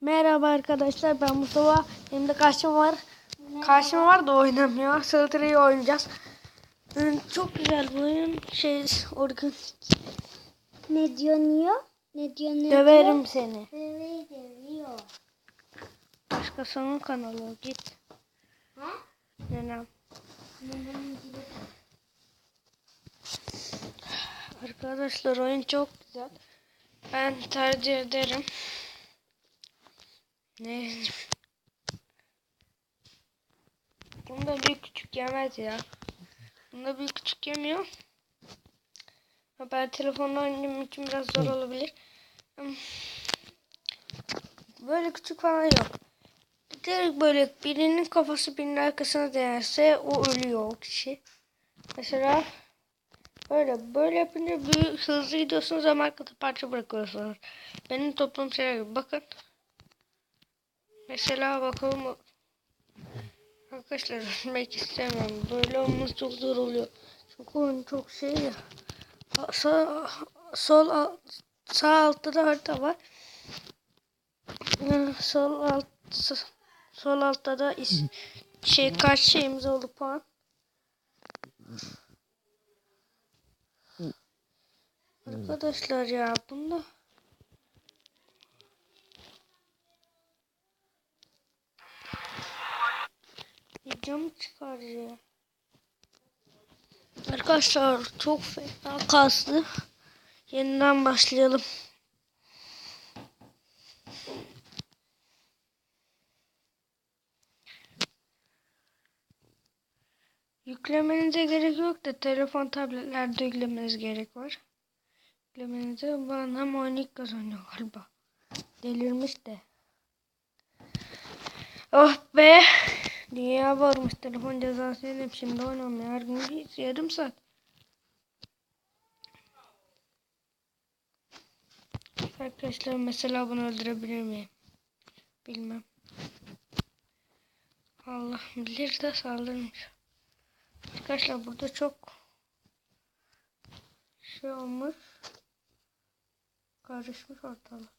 Merhaba arkadaşlar ben Mustafa. Benim de karşım var. Karşım var da oynamıyor. Sırtırıyı oynayacağız. Ee, Çok güzel bu oyun. Şey organ. Ne diyor niyor? Ne diyor ne Döverim seni. diyor? Döveyi dövüyor. Başkasının kanalı git. Ha? Nenem. Arkadaşlar oyun çok güzel. Ben tercih ederim. Ne? Bunda bir küçük yemez ya. Bunda bir küçük yemiyor. Ben telefonla oynadığım için biraz zor olabilir. Hmm. Böyle küçük falan yok. Direkt böyle birinin kafası birinin arkasına değerse o ölüyor o kişi. Mesela böyle böyle yapınca büyük hızlı gidiyorsunuz ama arkada parça bırakıyorsunuz. Benim toplum şeyler. Bakın. Mesela bakalım. Arkadaşlar ölmek istemiyorum. Böyle olması çok zor oluyor. Çünkü oyun çok şey ya. Sağ, sol alt, sağ altta da harita var. Sol alt sol altta da is, şey kaç şeyimiz oldu puan. Arkadaşlar ya bunda Cam çıkar ya. Arkadaşlar çok fena kaslı. Yeniden başlayalım. Yüklemenize gerek yok da telefon tabletlerde yüklemeniz gerek var. Yüklemenize bana oyunu kazanıyor galiba. Delirmiş de. Oh be. Dünya varmış telefon cezası yedim şimdi oynamıyor. Her gün bir yarım saat. Arkadaşlar mesela bunu öldürebilir miyim? Bilmem. Allah bilir de saldırmış. Arkadaşlar burada çok şey olmuş. Karışmış ortalık.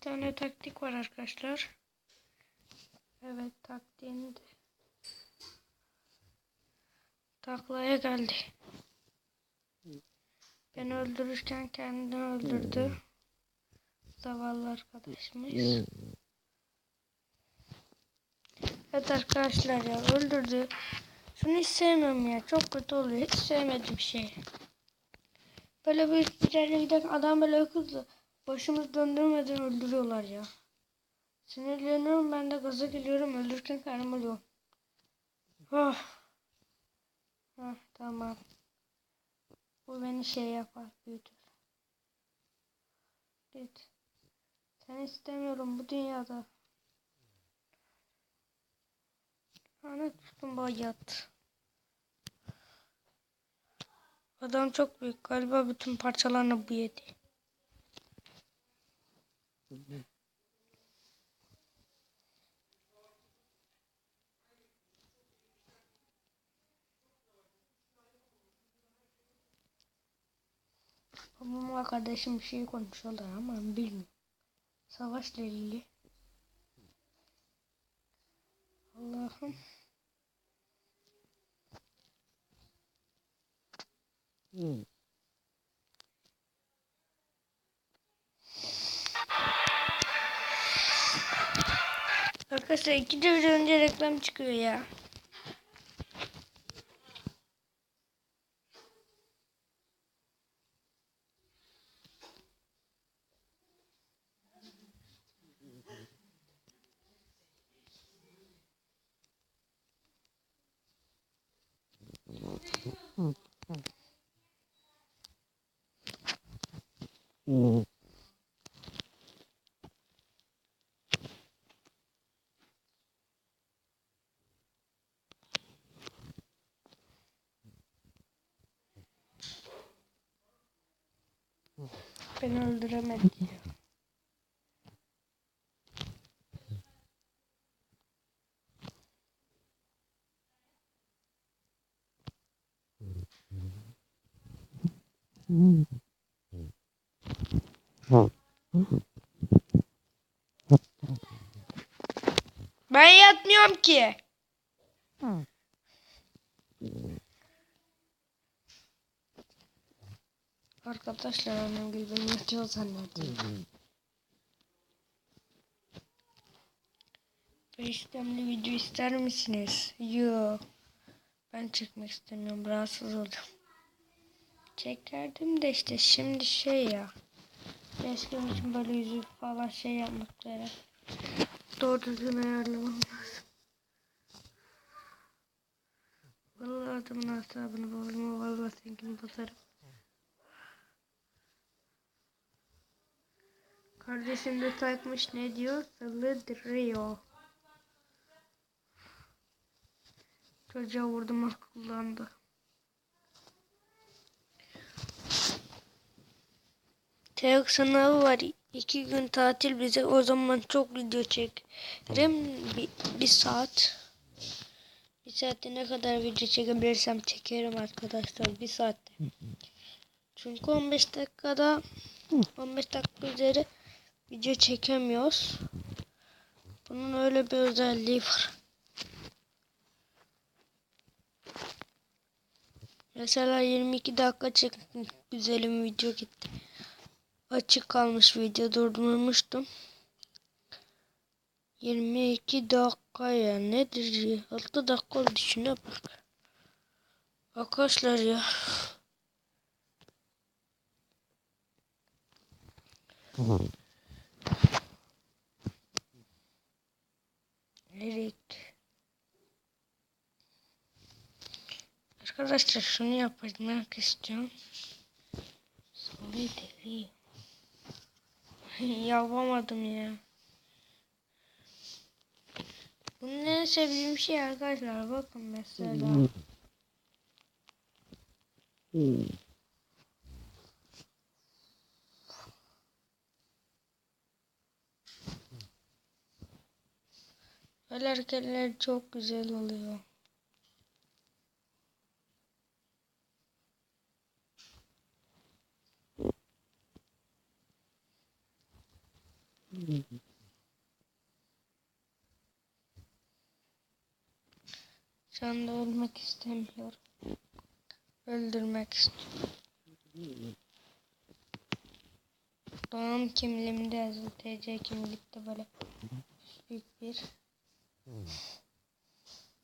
Bir tane taktik var arkadaşlar. Evet taktiğini de. Taklaya geldi. Beni öldürürken kendini öldürdü. Zavallı arkadaşımız. Evet arkadaşlar ya öldürdü. Şunu hiç sevmiyorum ya. Çok kötü oluyor. Hiç sevmediğim şey. Böyle bir ileride giden adam böyle hızlı başımız döndürmeden öldürüyorlar ya. Sinirleniyorum ben de gaza geliyorum. Öldürürken karnım oluyor. Oh. Hah, tamam. Bu beni şey yapar. Büyütür. Git. Sen istemiyorum bu dünyada. Lanet olsun bayat. Adam çok büyük. Galiba bütün parçalarını bu yedi. Babam arkadaşım bir şey konuşuyorlar ama bilmiyorum. Savaşla ilgili. Allah'ım. Arkadaşlar iki video önce reklam çıkıyor ya. Beni öldüremedi. Ben yatmıyorum ki. Arkadaşlar annem gibi yatıyor zannediyor. Facecam'li video ister misiniz? Yok. Ben çekmek istemiyorum. Rahatsız oldum. Çekerdim de işte şimdi şey ya. Eskim için böyle yüzük falan şey yapmak gerek. Doğru düzgün ayarlamam lazım. Vallahi adamın asabını bozma. Vallahi seninkini bozarım. Kardeşim de takmış ne diyor? Saldırıyor. Çocuğa vurdum ah kullandı. Teok sınavı var. İki gün tatil bize. O zaman çok video çekerim. Bir, bir saat. Bir saatte ne kadar video çekebilirsem çekerim arkadaşlar. Bir saatte. Çünkü 15 dakikada 15 dakika üzeri video çekemiyoruz. Bunun öyle bir özelliği var. Mesela 22 dakika çektim. Güzelim video gitti. Açık kalmış video durdurmuştum. 22 dakika ya nedir ya? 6 dakika oldu şuna bak. Arkadaşlar ya. Lirik. Arkadaşlar şunu yapmak istiyorum. Sonra deli. Yapamadım ya. Bunun en sevdiğim şey arkadaşlar bakın mesela. Böyle hareketler çok güzel oluyor. Şu anda ölmek istemiyorum. Öldürmek istiyorum. Doğum kimliğimde yazılı TC kimlikte böyle büyük bir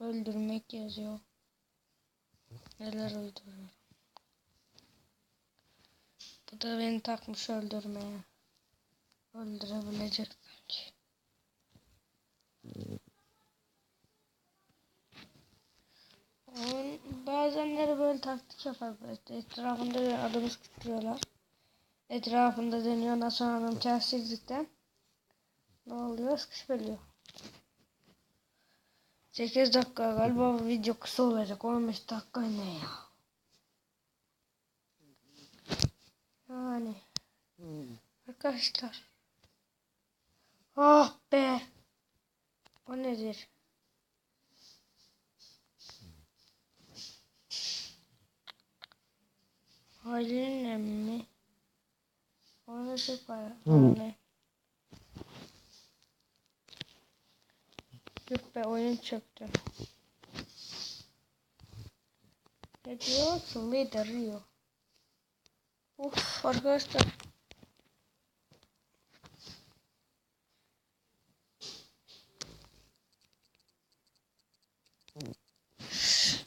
öldürmek yazıyor. Neler uyduruyor. Bu da beni takmış öldürmeye. Öldürebilecek sanki. Oyun bazenleri böyle taktik yapar. böyle Etrafında adamı sıkıştırıyorlar. Etrafında dönüyor. Ondan sonra adam telsizlikten ne oluyor? Sıkıştırıyor. 8 dakika galiba bu video kısa olacak. 15 dakika ne ya? Yani. Arkadaşlar. Ah be. O nedir? Halil'in mi? Onu çok var. Ne? Yok be oyun çöktü. Ne diyor? Slither Rio. Uf arkadaşlar.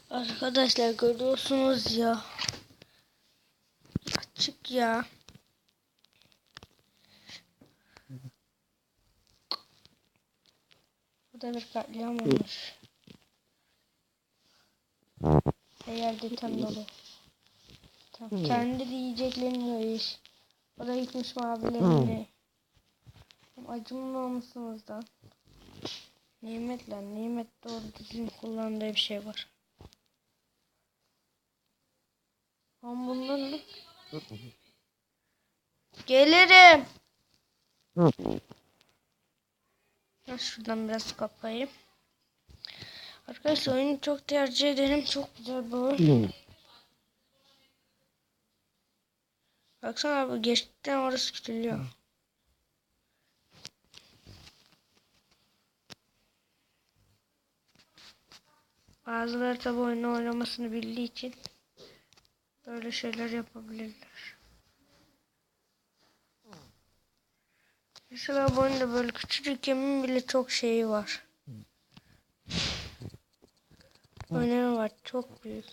Arkadaşlar görüyorsunuz ya. Açık ya. Da bir katliam olmuş. Eğer de tam dolu. Tam kendi yiyeceklerini iş. O da gitmiş mavilerini. Musunuz da? Nimet lan nimet doğru düzgün kullandığı bir şey var. Ama bundan ne? Gelirim. Şuradan biraz kapayım. Arkadaşlar oyunu çok tercih ederim. Çok güzel bu oyun. Baksana abi geçtikten orası küçülüyor. Bazıları tabi oyunu oynamasını bildiği için böyle şeyler yapabilirler. Mesela bu oyunda böyle küçücük yemin bile çok şeyi var. Önemi var çok büyük.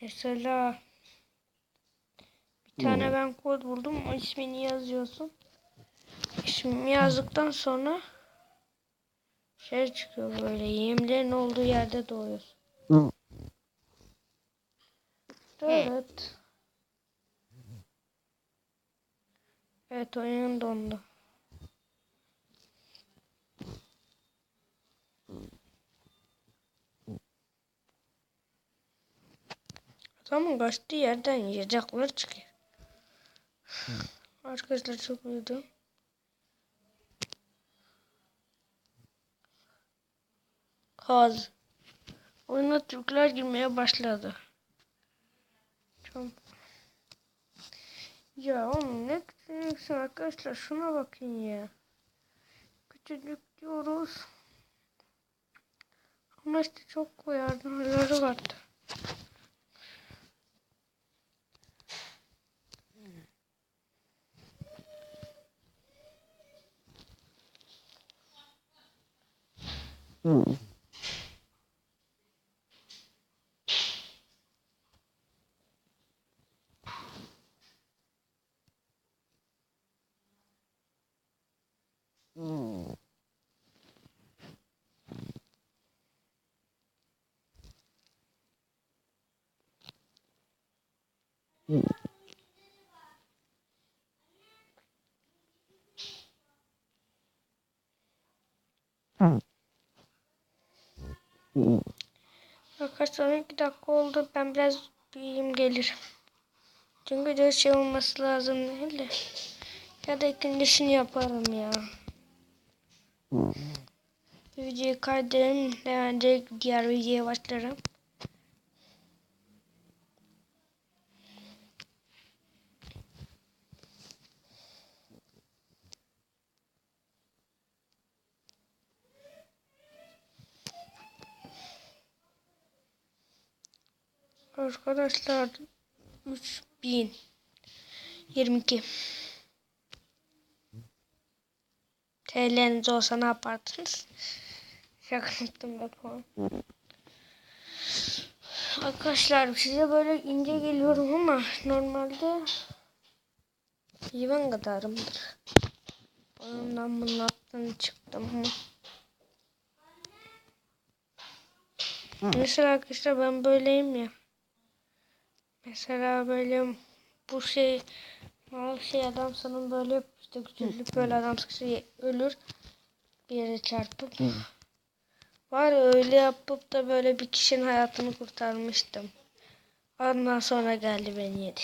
Mesela bir tane ben kod buldum. O ismini yazıyorsun. İsmimi yazdıktan sonra şey çıkıyor böyle yemlerin olduğu yerde doğuyorsun. Evet. Evet oyun dondu. Adamın kaçtığı yerden yiyecekler çıkıyor. Arkadaşlar çok uyudum. Kaz. Oyuna Türkler girmeye başladı. Çok... Ya oğlum ne küçücüksün arkadaşlar şuna bakın ya. Küçücük diyoruz. Ama işte çok yardımları vardı. Arkadaşlar 12 dakika oldu. Ben biraz büyüyeyim gelirim. Çünkü de şey olması lazım değil de. Ya da ikincisini yaparım ya. Videoyu kaydederim. Direkt diğer videoya başlarım. Arkadaşlar 3000 22 TL'niz olsa ne yapardınız? Şaka yaptım be puan. Arkadaşlar size böyle ince geliyorum ama normalde hayvan kadarımdır. Ondan bunun altından çıktım. Hı. Mesela arkadaşlar ben böyleyim ya. Mesela böyle bu şey mal şey adam sanın böyle işte küçücük böyle adam sıkışı ölür bir yere çarpıp. Var ya öyle yapıp da böyle bir kişinin hayatını kurtarmıştım. Ondan sonra geldi beni yedi.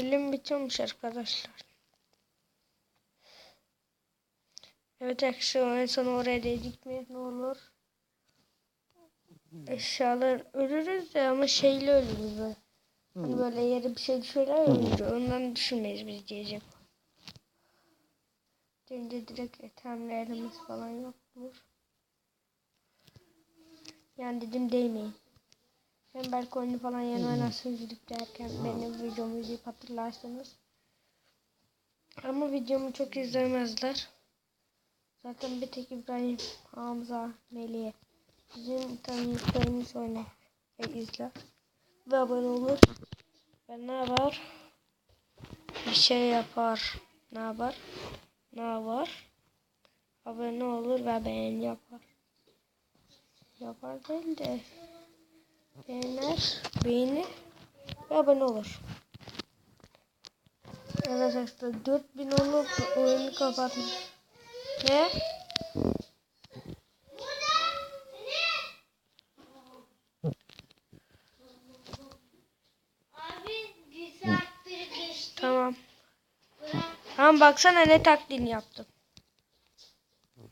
Film bitiyormuş arkadaşlar. Evet arkadaşlar en son oraya dedik mi ne olur? Eşyalar ölürüz de ama şeyle ölürüz böyle. Hani böyle yere bir şey düşürler ölürüz. Ondan düşünmeyiz biz diyecek. Deyince direkt etemlerimiz falan yoktur. Yani dedim değmeyin. Hem belki oyunu falan yeni oynarsınız gidip derken benim videomu izleyip hatırlarsınız. Ama videomu çok izlemezler. Zaten bir tek İbrahim, Hamza, Melih bizim tanıdıklarımız oynar ve izler. Ve abone olur. Ve ne var? Bir şey yapar. Ne yapar? Ne var? Abone olur ve beğeni yapar. Yapar değil de beğenir, beğeni ve abone olur. Evet arkadaşlar 4000 onu oyunu kapatın. Ne? Tamam. Tamam baksana ne taktiğini yaptım.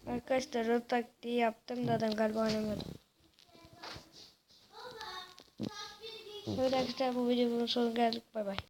Arkadaşlar o taktiği yaptım da adam galiba oynamadım. Evet arkadaşlar bu videonun sonuna geldik. Bay bay.